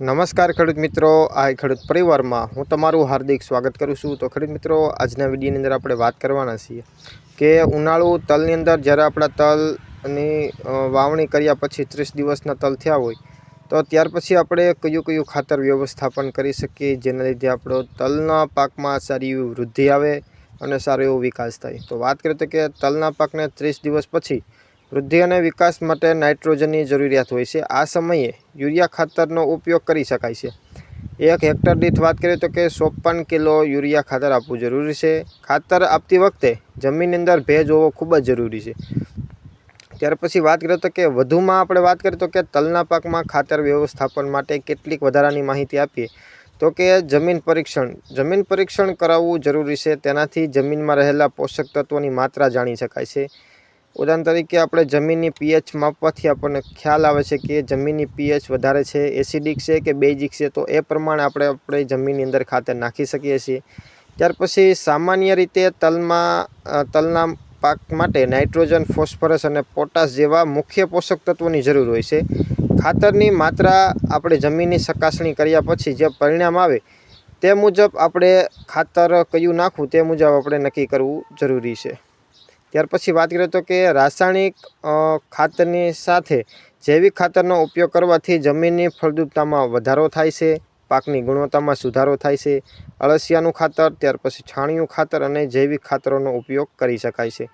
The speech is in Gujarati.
નમસ્કાર ખેડૂત મિત્રો, આ ખેડૂત પરિવારમાં હું તમારું હાર્દિક સ્વાગત કરું છું. તો ખેડૂત મિત્રો, આજના વિડીયોની અંદર આપણે વાત કરવાના છીએ કે ઉનાળુ તલની અંદર જ્યારે આપણા તલની વાવણી કર્યા પછી ત્રીસ દિવસના તલ થયા હોય, તો ત્યાર પછી આપણે કયું કયું ખાતર વ્યવસ્થાપન કરી શકીએ, જેના લીધે આપણો તલના પાકમાં સારી વૃદ્ધિ આવે અને સારો એવો વિકાસ થાય. તો વાત કરીએ તો કે તલના પાકને ત્રીસ દિવસ પછી વૃદ્ધિ અને વિકાસ માટે નાઇટ્રોજનની જરૂરિયાત હોય છે. આ સમયે યુરિયા ખાતરનો ઉપયોગ કરી શકાય છે. એક હેક્ટર દીઠ વાત કરીએ તો કે ચોપન કિલો યુરિયા ખાતર આપવું જરૂરી છે. ખાતર આપતી વખતે જમીનની અંદર ભેજ હોવો ખૂબ જ જરૂરી છે. ત્યાર પછી વાત કરીએ તો કે વધુમાં આપણે વાત કરીએ તો કે તલના પાકમાં ખાતર વ્યવસ્થાપન માટે કેટલીક વધારાની માહિતી આપીએ તો કે જમીન પરીક્ષણ. જમીન પરીક્ષણ કરાવવું જરૂરી છે. તેનાથી જમીનમાં રહેલા પોષક તત્વોની માત્રા જાણી શકાય છે. ઉદાહરણ તરીકે આપણે જમીનની પીએચ માપવાથી આપણને ખ્યાલ આવે છે કે જમીનની પીએચ વધારે છે, એસિડિક છે કે બેઝિક છે, તો એ પ્રમાણે આપણે આપણે જમીનની અંદર ખાતર નાખી શકીએ છીએ. ત્યાર પછી સામાન્ય રીતે તલમાં તલના પાક માટે નાઇટ્રોજન, ફોસ્ફરસ અને પોટાશ જેવા મુખ્ય પોષક તત્વોની જરૂર હોય છે. ખાતરની માત્રા આપણે જમીનની ચકાસણી કર્યા પછી જે પરિણામ આવે તે મુજબ આપણે ખાતર કયું નાખવું તે મુજબ આપણે નક્કી કરવું જરૂરી છે. ત્યાર પછી વાત કરીએ તો કે રાસાયણિક ખાતરની સાથે જૈવિક ખાતરનો ઉપયોગ કરવાથી જમીનની ફળદ્રુપતામાં વધારો થાય છે, પાકની ગુણવત્તામાં સુધારો થાય છે, અળસિયાનું ખાતર, ત્યાર પછી છાણિયું ખાતર અને જૈવિક ખાતરોનો ઉપયોગ કરી શકાય છે.